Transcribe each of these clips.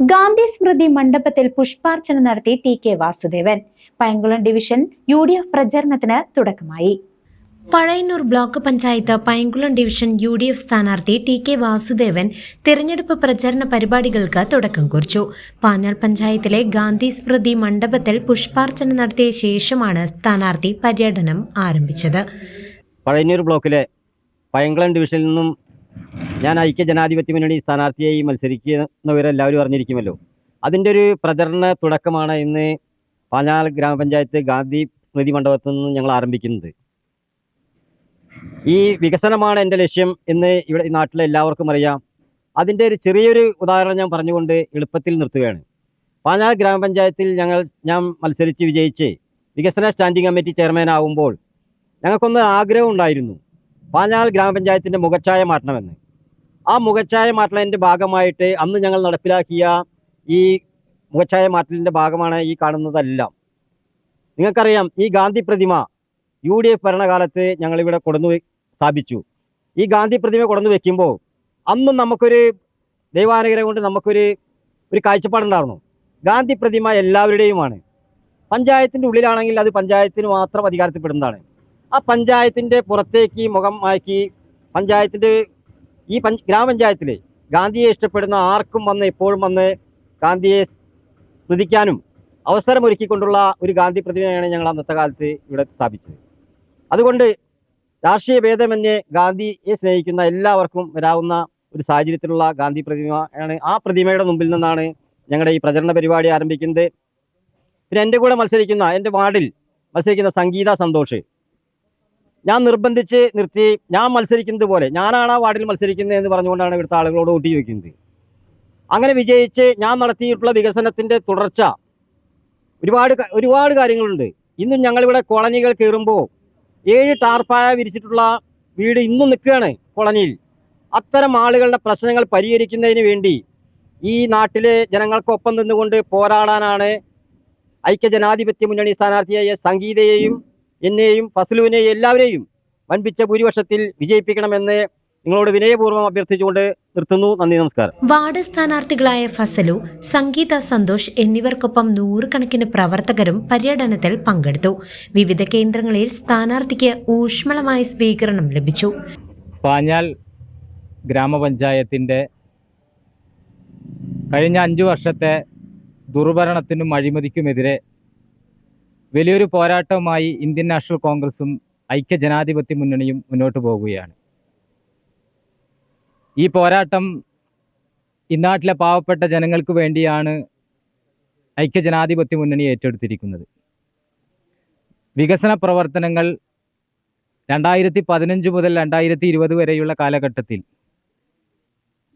Gandhi Smriti മണ്ഡപത്തിൽ പുഷ്പാർച്ചന നടത്തി T K Vasudevan. Payankulam division U D F പ്രചരണത്തിന് തുടക്കമായി. Pazhayannur block panchayat Painkulam division U D F സ്ഥാനാർത്ഥി ടി കെ വാസുദേവൻ തിരഞ്ഞെടുപ്പ് പ്രചരണ പരിപാടികൾക്ക് തുടക്കം കുറിച്ചു. പാഞ്ഞാൾ പഞ്ചായത്തിലെ ഗാന്ധി സ്മൃതി മണ്ഡപത്തിൽ പുഷ്പാർച്ചന നടത്തിയ ശേഷമാണ് സ്ഥാനാർത്ഥി പര്യടനം ആരംഭിച്ചത്. പഴയന്നൂർ ബ്ലോക്കിലെ പയങ്കുളം ഡിവിഷനിൽ നിന്നും ഞാൻ ഐക്യ ജനാധിപത്യ മുന്നണി സ്ഥാനാർത്ഥിയായി മത്സരിക്കുന്നവരെല്ലാവരും അറിഞ്ഞിരിക്കുമല്ലോ. അതിന്റെ ഒരു പ്രചരണ തുടക്കമാണ് ഇന്ന് പാഞ്ഞാൽ ഗ്രാമപഞ്ചായത്ത് ഗാന്ധി സ്മൃതി മണ്ഡപത്തിൽ നിന്ന് ഞങ്ങൾ ആരംഭിക്കുന്നത്. ഈ വികസനമാണ് എന്റെ ലക്ഷ്യം എന്ന് ഇവിടെ ഈ നാട്ടിലെ എല്ലാവർക്കും അറിയാം. അതിന്റെ ഒരു ചെറിയൊരു ഉദാഹരണം ഞാൻ പറഞ്ഞുകൊണ്ട് എളുപ്പത്തിൽ നിർത്തുകയാണ്. പാഞ്ഞാൽ ഗ്രാമപഞ്ചായത്തിൽ ഞങ്ങൾ ഞാൻ മത്സരിച്ച് വിജയിച്ച് വികസന സ്റ്റാൻഡിംഗ് കമ്മിറ്റി ചെയർമാൻ ആവുമ്പോൾ ഞങ്ങൾക്കൊന്ന് ആഗ്രഹം ഉണ്ടായിരുന്നു. പാഞ്ഞാൽ ഗ്രാമപഞ്ചായത്തിന്റെ മുഖച്ഛായ മാറ്റണമെന്ന്. ആ മുഖച്ഛായ മാറ്റലിന്റെ ഭാഗമായിട്ട് അന്ന് ഞങ്ങൾ നടപ്പിലാക്കിയ ഈ മുഖച്ഛായ മാറ്റലിന്റെ ഭാഗമാണ് ഈ കാണുന്നതെല്ലാം. നിങ്ങൾക്കറിയാം ഈ ഗാന്ധി പ്രതിമ യു ഡി എഫ് ഭരണകാലത്ത് ഞങ്ങളിവിടെ കൊടുന്നു സ്ഥാപിച്ചു. ഈ ഗാന്ധി പ്രതിമ കൊടുന്നു വെക്കുമ്പോൾ അന്നും നമുക്കൊരു ദൈവാനുഗ്രഹം കൊണ്ട് നമുക്കൊരു ഒരു കാഴ്ചപ്പാടുണ്ടായിരുന്നു. ഗാന്ധി പ്രതിമ എല്ലാവരുടെയുമാണ്. പഞ്ചായത്തിന്റെ ഉള്ളിലാണെങ്കിൽ അത് പഞ്ചായത്തിന് മാത്രം അധികാരത്തിൽപ്പെടുന്നതാണ്. ആ പഞ്ചായത്തിന്റെ പുറത്തേക്ക് മുഖം മാറ്റി പഞ്ചായത്തിന്റെ ഈ പഞ്ച് ഗ്രാമപഞ്ചായത്തിൽ ഗാന്ധിയെ ഇഷ്ടപ്പെടുന്ന ആർക്കും വന്ന് എപ്പോഴും വന്ന് ഗാന്ധിയെ സ്മൃതിക്കാനും അവസരമൊരുക്കിക്കൊണ്ടുള്ള ഒരു ഗാന്ധി പ്രതിമയാണ് ഞങ്ങൾ അന്നത്തെ കാലത്ത് ഇവിടെ സ്ഥാപിച്ചത്. അതുകൊണ്ട് രാഷ്ട്രീയ ഭേദമന്യേ ഗാന്ധിയെ സ്നേഹിക്കുന്ന എല്ലാവർക്കും വരാവുന്ന ഒരു സാഹചര്യത്തിലുള്ള ഗാന്ധി പ്രതിമയാണ് ആ പ്രതിമയുടെ മുമ്പിൽ നിന്നാണ് ഞങ്ങളുടെ ഈ പ്രചരണ പരിപാടി ആരംഭിക്കുന്നത്. പിന്നെ എന്റെ കൂടെ മത്സരിക്കുന്ന എന്റെ വാർഡിൽ മത്സരിക്കുന്ന സംഗീത സന്തോഷ്. ഞാൻ നിർബന്ധിച്ച് നിർത്തി ഞാൻ മത്സരിക്കുന്നത് പോലെ ഞാനാണ് ആ വാർഡിൽ മത്സരിക്കുന്നത് എന്ന് പറഞ്ഞുകൊണ്ടാണ് ഇവിടുത്തെ ആളുകളോട് വോട്ട് ചോദിക്കുന്നത്. അങ്ങനെ വിജയിച്ച് ഞാൻ നടത്തിയിട്ടുള്ള വികസനത്തിന്റെ തുടർച്ച ഒരുപാട് ഒരുപാട് കാര്യങ്ങളുണ്ട്. ഇന്നും ഞങ്ങളിവിടെ കോളനികൾ കയറുമ്പോൾ ഏഴ് ടാർപ്പായ വിരിച്ചിട്ടുള്ള വീട് ഇന്നും നിൽക്കുകയാണ് കോളനിയിൽ. അത്തരം ആളുകളുടെ പ്രശ്നങ്ങൾ പരിഹരിക്കുന്നതിന് വേണ്ടി ഈ നാട്ടിലെ ജനങ്ങൾക്കൊപ്പം നിന്നുകൊണ്ട് പോരാടാനാണ് ഐക്യജനാധിപത്യ മുന്നണി സ്ഥാനാർത്ഥിയായ സംഗീതയെയും എന്നെയും ഫസലുവിനെയും എല്ലാവരെയും വൻപിച്ച ഭൂരിപക്ഷത്തിൽ വിജയിപ്പിക്കണമെന്ന് നിങ്ങളോട് വിനയപൂർവം അഭ്യർത്ഥിച്ചുകൊണ്ട് നിർത്തുന്നു. നന്ദി നമസ്കാരം. വാർഡ് സ്ഥാനാർത്ഥികളായ ഫസലു സംഗീത സന്തോഷ് എന്നിവർക്കൊപ്പം നൂറുകണക്കിന് പ്രവർത്തകരും പര്യടനത്തിൽ പങ്കെടുത്തു. വിവിധ കേന്ദ്രങ്ങളിൽ സ്ഥാനാർത്ഥിക്ക് ഊഷ്മളമായ സ്വീകരണം ലഭിച്ചു. പാഞ്ഞാൽ ഗ്രാമപഞ്ചായത്തിന്റെ കഴിഞ്ഞ അഞ്ചു വർഷത്തെ ദുർഭരണത്തിനും അഴിമതിക്കുമെതിരെ വലിയൊരു പോരാട്ടവുമായി ഇന്ത്യൻ നാഷണൽ കോൺഗ്രസും ഐക്യ ജനാധിപത്യ മുന്നണിയും മുന്നോട്ട് പോകുകയാണ്. ഈ പോരാട്ടം ഇന്നാട്ടിലെ പാവപ്പെട്ട ജനങ്ങൾക്ക് വേണ്ടിയാണ് ഐക്യ ജനാധിപത്യ മുന്നണി ഏറ്റെടുത്തിരിക്കുന്നത്. വികസന പ്രവർത്തനങ്ങൾ രണ്ടായിരത്തി പതിനഞ്ച് മുതൽ രണ്ടായിരത്തി ഇരുപത് വരെയുള്ള കാലഘട്ടത്തിൽ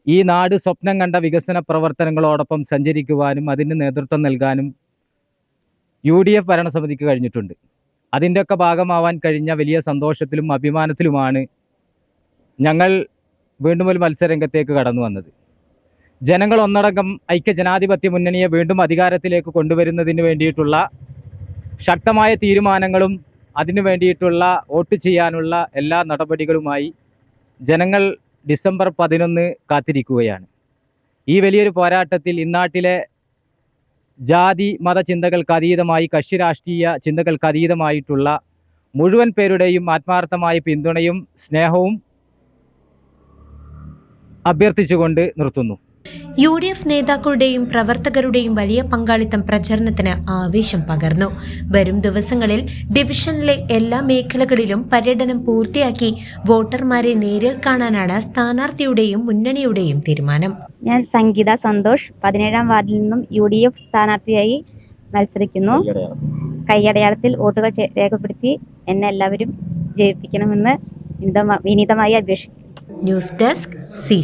ഈ നാട് സ്വപ്നം കണ്ട വികസന പ്രവർത്തനങ്ങളോടൊപ്പം സഞ്ചരിക്കുവാനും അതിന് നേതൃത്വം നൽകാനും യു ഡി എഫ് ഭരണസമിതിക്ക് കഴിഞ്ഞിട്ടുണ്ട്. അതിന്റെയൊക്കെ ഭാഗമാവാൻ കഴിഞ്ഞ വലിയ സന്തോഷത്തിലും അഭിമാനത്തിലുമാണ് ഞങ്ങൾ വീണ്ടും ഒരു മത്സരരംഗത്തേക്ക് കടന്നു വന്നത്. ജനങ്ങൾ ഒന്നടങ്കം ഐക്യ ജനാധിപത്യ മുന്നണിയെ വീണ്ടും അധികാരത്തിലേക്ക് കൊണ്ടുവരുന്നതിന് വേണ്ടിയിട്ടുള്ള ശക്തമായ തീരുമാനങ്ങളും അതിനു വേണ്ടിയിട്ടുള്ള വോട്ട് ചെയ്യാനുള്ള എല്ലാ നടപടികളുമായി ജനങ്ങൾ ഡിസംബർ പതിനൊന്ന് കാത്തിരിക്കുകയാണ്. ഈ വലിയൊരു പോരാട്ടത്തിൽ ഇന്നാട്ടിലെ ജാതി മത ചിന്തകൾക്ക് അതീതമായി കക്ഷി രാഷ്ട്രീയ ചിന്തകൾക്ക് അതീതമായിട്ടുള്ള മുഴുവൻ പേരുടെയും ആത്മാർത്ഥമായ പിന്തുണയും സ്നേഹവും അഭ്യർത്ഥിച്ചുകൊണ്ട് നിർത്തുന്നു. യു ഡി എഫ് നേതാക്കളുടെയും പ്രവർത്തകരുടെയും വലിയ പങ്കാളിത്തം പ്രചരണത്തിന് ആവേശം പകർന്നു. വരും ദിവസങ്ങളിൽ ഡിവിഷനിലെ എല്ലാ മേഖലകളിലും പര്യടനം പൂർത്തിയാക്കി വോട്ടർമാരെ നേരിൽ കാണാനാണ് സ്ഥാനാർത്ഥിയുടെയും മുന്നണിയുടെയും തീരുമാനം. ഞാൻ സംഗീത സന്തോഷ് പതിനേഴാം വാർഡിൽ നിന്നും യു ഡി എഫ് സ്ഥാനാർത്ഥിയായി മത്സരിക്കുന്നു. കൈയടയാളത്തിൽ വോട്ടുകൾ രേഖപ്പെടുത്തി എന്നെ എല്ലാവരും ജയിപ്പിക്കണമെന്ന് വിനീതമ- വിനീതമായി അപേക്ഷിക്കുന്നു ന്യൂസ് ഡെസ്ക് സി